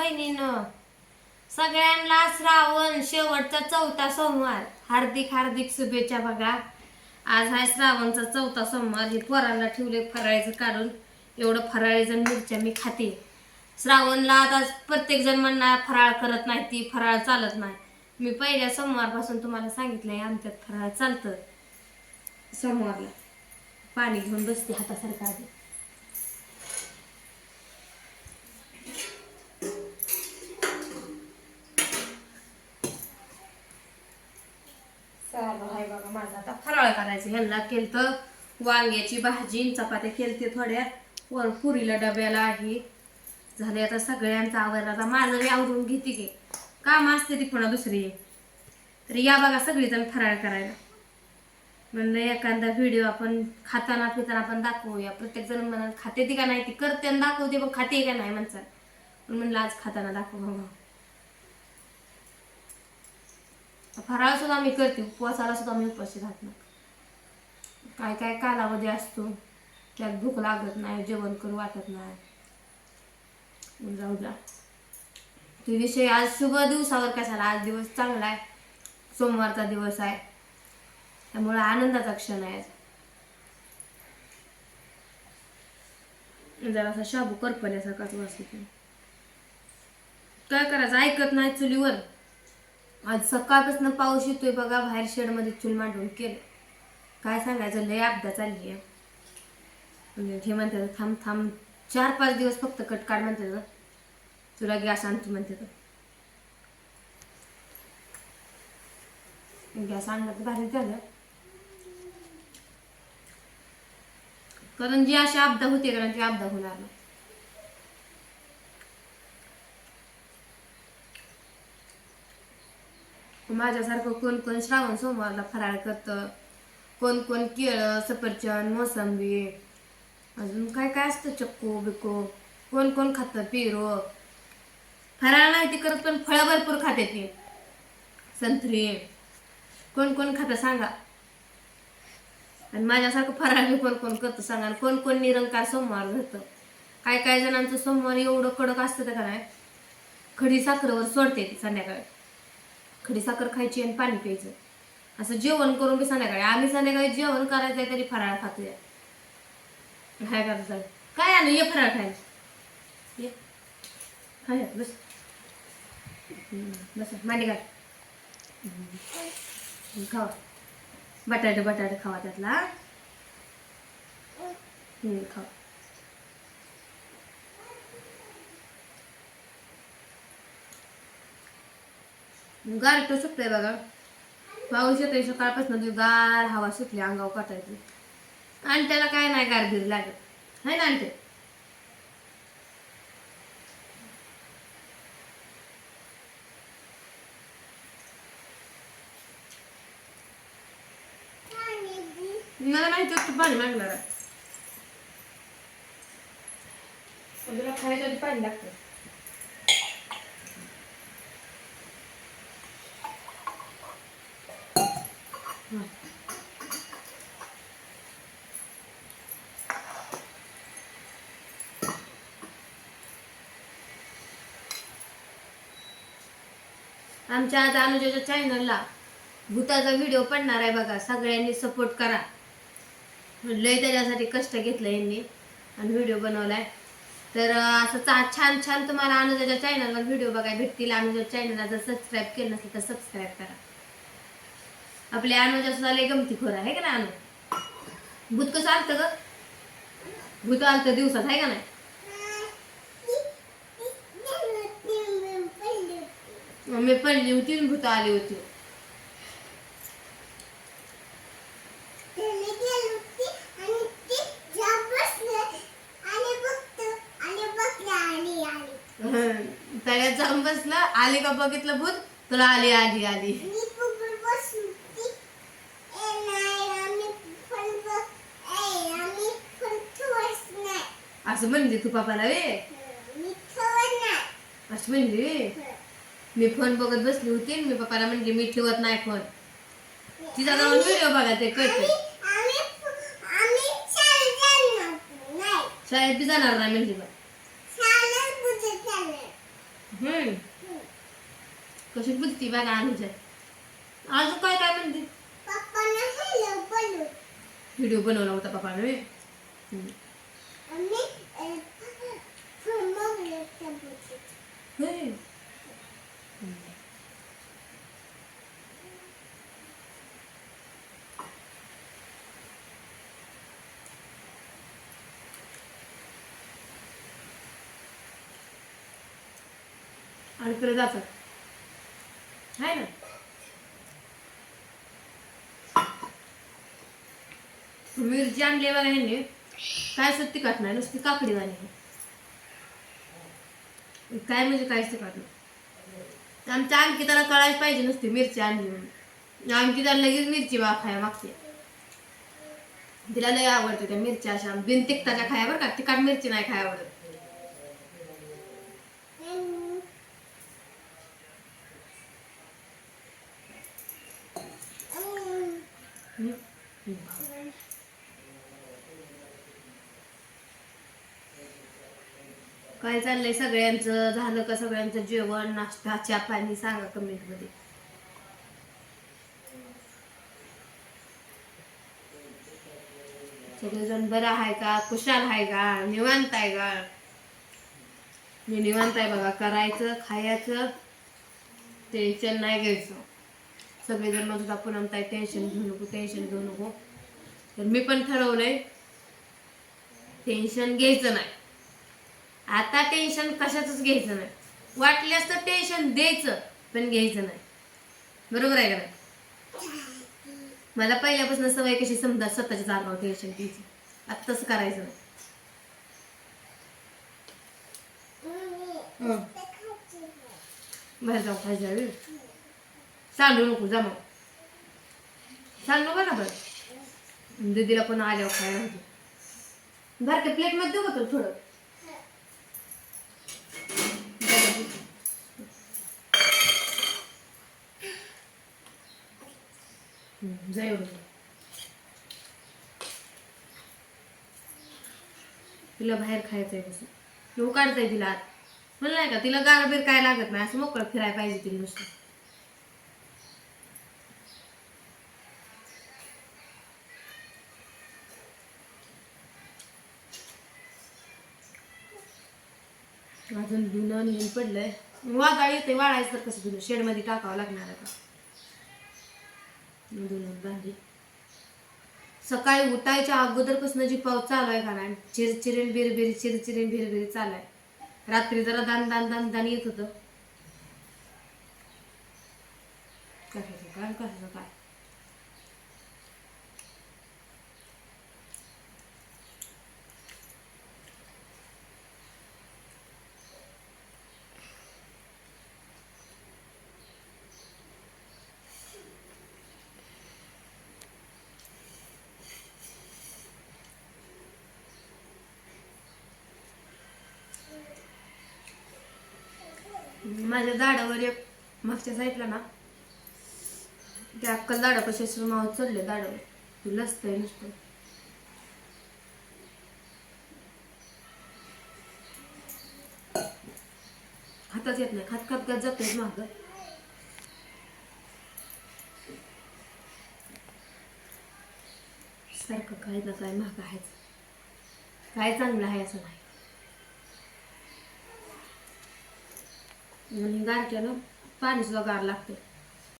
बहिणीनं. सगळ्यांना श्रावण शेवटचा चौथा सोमवार. हार्दिक हार्दिक शुभेच्छा बघा. आज आहे श्रावणचा चौथा सोमवार. हे पोरांना ठेवले फराळीचं काढून. एवढं फराळीजण मिरच्या मी खाते. श्रावणला आता प्रत्येक जण म्हणणार फराळ करत नाही ती फराळ चालत नाही. मी पहिल्या सोमवारपासून तुम्हाला सांगितलंय आमच्यात फराळ चालतं. सोमवारला पाणी घेऊन बसते हातासारखं आधी. माझं आता फराळ करायचं. ह्यांना केलतं वांग्याची भाजी चपात्या केलते थोड्या. वर पुरीला डब्याला आहे. झाले आता सगळ्यांचा आवडलं आता माझं मी आवरून घेते की. काम असते ती पुन्हा दुसरी. तर या बघा सगळीजण फराळ करायला. म्हणलं एखादा व्हिडिओ आपण खाताना पिताना आपण दाखवूया. प्रत्येक जण म्हणत खाते ती का नाही? ती करते आणि दाखवते पण खाते का नाही म्हणतात. पण म्हणलं आज खाताना दाखव फराळ सुद्धा मी करते उपवासाला सुद्धा मी उपवासी राहत नाही काय काय कालावधी असतो त्यात भूक लागत नाही जेवण करू वाटत नाही. जाऊ द्या. ते विषय आज शुभ दिवसावर कशाला आज दिवस चांगला आहे. सोमवारचा दिवस आहे. त्यामुळे आनंदाचा क्षण आहे जरासा शाबू करपल्यासारखाच वास काय करायचं? ऐकत नाही चुलीवर. आज सकाळपासून पाऊस येतोय बघा बाहेर शेडमध्ये चूल मांडून केलं काय सांगायचं लय अपदा चालली आहे म्हणजे हे म्हणतात थांब थांब चार पाच दिवस फक्त कट काढ म्हणतात. तुला गॅस आणतो म्हणतात. गॅस आणलं तर भारी झालं. कारण जी अशी अपदा होते कारण ती अपदा होणार नाही. माझ्यासारखं कोण कोण श्रावण सोमवारला फराळ करतं कोण कोण केळं सफरचंद मोसंबी अजून काय काय असतं चक्कू बिको कोण कोण खातं पिरो. फराळ नाही ती करत पण फळं भरपूर खाते ती. संत्री. कोण कोण खातं सांगा. आणि माझ्यासारखं फराळ बी कोण कोण करतं सांगा. कोण कोण निरंकार सोमवार धरतं. काय काय जणांचं सोमवार एवढं कडक असतं तर का नाही? खडी साखरेवर सोडते ती संध्याकाळी. खडी साखर खायची आणि पाणी प्यायचं. असं जेवण करून बी संध्याकाळी. आम्ही संध्याकाळी जेवण करायचंय तरी फराळ खातोय. काय करायचं? काय आणू? ये फराळ खायला. ये. खाय बस. बस. मांडी काय खावा. बटाटे बटाटे खावा त्यातला. खावा. गार गारट सुटतंय बघा. पाऊस येतोय सकाळपासून ती गार हवा सुटली अंगावर काटायची आणि त्याला काय नाही गारगीर लागत. है ना आणते मला माहिती होतं पाणी मागणार खायचं तुला पाणी लागतं आमच्या आज अनुजाच्या चॅनलला भूताचा व्हिडिओ पडणार आहे बघा. सगळ्यांनी सपोर्ट करा. लय त्याच्यासाठी कष्ट घेतलं यांनी आणि व्हिडिओ बनवलाय. तर असं छान छान तुम्हाला अनुजाच्या चॅनलवर व्हिडिओ बघायला भेटतील. अनुजाच्या चॅनलला जर सबस्क्राईब केलं नसेल तर सबस्क्राईब करा. आपल्या अनुजा सुद्धा लय गमतीखोर आहे का ना अनु? भूत कसं आलतं ग? भूत आलतं दिवसात आहे का नाही? मी पडली होती भूत आली होती. तळ्यात जाऊन बसलं आली का बघितलं भूत? तुला आली आली आली. असं म्हणली तू पापाला वे असं म्हणली वे मी फोन बघत बसली होती आणि मी पप्पाला म्हणली मी ठेवत नाही फोन. तिचा जाऊन व्हिडिओ बघा ते कळते. शाळेत बी जाणार नाही म्हणली बा हम्म. कशी बुद्धी बघा अनुजा अजून काय काय म्हणते? व्हिडिओ बनवला होता पप्पाने व्हय? हम्म. होय. हम्म. आणि तिकडे जातात. आहे ना? मिरची आणली बघा ह्यांनी. काय सत्ती तिखट नाही नुसती काकडी वाणी काय म्हणजे काहीच तिखट नाही आमच्या अंकिताला कळायला पाहिजे नुसती मिरची आणली म्हणून. त्याला लगेच मिरची बा खाया मागते. तिला लय आवडते त्या मिरच्या अशा बिन तिखटाच्या खाया बरं का. तिखट मिरची नाही खाया आवडत हम्म. हम्म. काय चाललंय सगळ्यांचं? झालं का सगळ्यांचं जेवण नाश्ता चहा पाणी? सांगा कमेंटमध्ये. सगळेजण बरं आहे का? कुशाल आहे का? निवांत आहे का? मी निवांत आहे बघा. करायचं खायचं टेन्शन नाही घ्यायचं. सगळेजण म्हणत होता पुन्हा ताई टेन्शन घेऊ नको टेन्शन घेऊ नको. तर मी पण ठरवलंय टेन्शन घ्यायचं नाही. आता टेन्शन कशाचंच घ्यायचं नाही. वाटल्यास तर टेन्शन द्यायचं पण घ्यायचं नाही. बरोबर आहे का नाही? मला पहिल्यापासून सवय कशी समजा स्वतःच्या जागावर टेन्शन घ्यायची. आता तसं करायचं नाही. बाहेर जाऊ खायचं. सांडू नको जा मग. सांडू बघा बरं दीदीला पण आल्यावर खायला होते. बारक्या प्लेटमध्ये देऊ का थोडं? हम्म, तिला बाहेर खायचं आहे कसं? किंवा काढताय तिला. आत म्हणलं नाही का तिला गारबीर काय लागत नाही असं मोकळं फिरायला पाहिजे तिला नुसतं. अजून धुणं निघून पडलंय. वादळ येते वाळायचं तर कसं धुणं? शेडमध्ये टाकावं लागणार आता. धुणं भांडी सकाळी उठायच्या अगोदरपासून जी पाऊस चालू आहे कारण चिरचिरेन बिरबिरी चिरचिरेन बिरबिरी चालू आहे. रात्री जरा दान दान दान दान येत होतं. कशाचं काय कशाचं काय? माझ्या दाडावर एक मागच्या साईडला ना त्या अक्कल दाडापाशी असं माव चढले दाडावर तू लसतंय नुसतं. हातात येत नाही. खात खात खात जातोय माग. सारखं काय ना काय महाग आहेच. काय चांगलं आहे असं नाही. आणि गारठ्यानं पाणी सुद्धा गार लागते